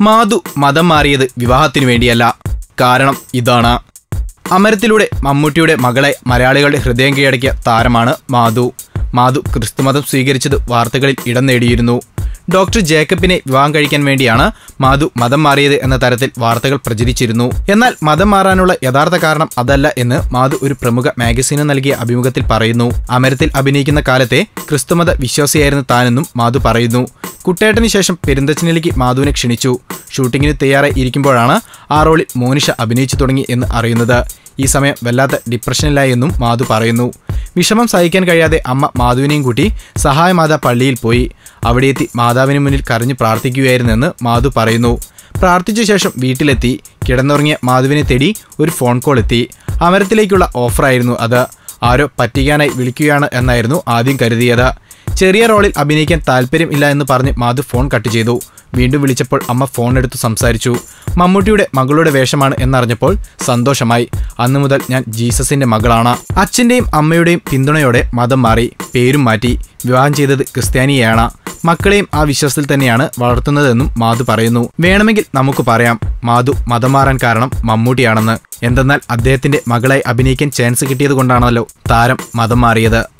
മാധു മതം മാറിയത് വിവാഹത്തിനു വേണ്ടിയല്ല. കാരണം ഇതാണ്. അമരത്തിലൂടെ മമ്മൂട്ടിയുടെ മകളെ മലയാളികളുടെ ഹൃദയം കീഴടക്കിയ താരമാണ് മാധു. മാധു ക്രിസ്തുമതം സ്വീകരിച്ചത് വാർത്തകളിൽ ഇടം നേടിയിരുന്നു. ഡോക്ടർ ജേക്കബിനെ വിവാഹം കഴിക്കാൻ വേണ്ടിയാണ് മാധു മതം മാറിയത് എന്ന തരത്തിൽ വാർത്തകൾ പ്രചരിച്ചിരുന്നു. എന്നാൽ മതം മാറാനുള്ള യഥാർത്ഥ കാരണം അതല്ല എന്ന് മാധു ഒരു പ്രമുഖ മാഗസീന് നൽകിയ അഭിമുഖത്തിൽ പറയുന്നു. അമരത്തിൽ അഭിനയിക്കുന്ന കാലത്തെ ക്രിസ്തുമത വിശ്വാസിയായിരുന്നു താനെന്നും മാധു പറയുന്നു. കുട്ടേട്ടന് ശേഷം പെരുന്തച്ചനിലേക്ക് മാധുവിനെ ക്ഷണിച്ചു. ഷൂട്ടിങ്ങിന് തയ്യാറായി ഇരിക്കുമ്പോഴാണ് ആ റോളിൽ മോനിഷ അഭിനയിച്ചു തുടങ്ങി എന്ന് അറിയുന്നത്. ഈ സമയം വല്ലാത്ത ഡിപ്രഷനിലായി എന്നും മാധു പറയുന്നു. വിഷമം സഹിക്കാൻ കഴിയാതെ അമ്മ മാധുവിനെയും കൂട്ടി സഹായമാത പള്ളിയിൽ പോയി. അവിടെ എത്തി മാതാവിന് മുന്നിൽ കരഞ്ഞു പ്രാർത്ഥിക്കുകയായിരുന്നെന്ന് മാധു പറയുന്നു. പ്രാർത്ഥിച്ച ശേഷം വീട്ടിലെത്തി. കിടന്നുറങ്ങിയ മാധുവിനെ തേടി ഒരു ഫോൺ കോൾ എത്തി. അമരത്തിലേക്കുള്ള ഓഫറായിരുന്നു അത്. ആരോ പറ്റിക്കാനായി വിളിക്കുകയാണ് എന്നായിരുന്നു ആദ്യം കരുതിയത്. ചെറിയ റോളിൽ അഭിനയിക്കാൻ താല്പര്യം ഇല്ല എന്ന് പറഞ്ഞ് മാധു ഫോൺ കട്ട് ചെയ്തു. വീണ്ടും വിളിച്ചപ്പോൾ അമ്മ ഫോൺ എടുത്തു സംസാരിച്ചു. മമ്മൂട്ടിയുടെ മകളുടെ വേഷമാണ് എന്നറിഞ്ഞപ്പോൾ സന്തോഷമായി. അന്നു മുതൽ ഞാൻ ജീസസിന്റെ മകളാണ്. അച്ഛന്റെയും അമ്മയുടെയും പിന്തുണയോടെ മതം മാറി പേരും മാറ്റി. വിവാഹം ചെയ്തത് ക്രിസ്ത്യാനിയാണ് മക്കളെയും ആ വിശ്വാസത്തിൽ തന്നെയാണ് വളർത്തുന്നതെന്നും മാധു പറയുന്നു. വേണമെങ്കിൽ നമുക്ക് പറയാം മാധു മതം മാറാൻ കാരണം മമ്മൂട്ടിയാണെന്ന്. എന്തെന്നാൽ അദ്ദേഹത്തിന്റെ മകളായി അഭിനയിക്കാൻ ചാൻസ് കിട്ടിയത് കൊണ്ടാണല്ലോ താരം മതം മാറിയത്.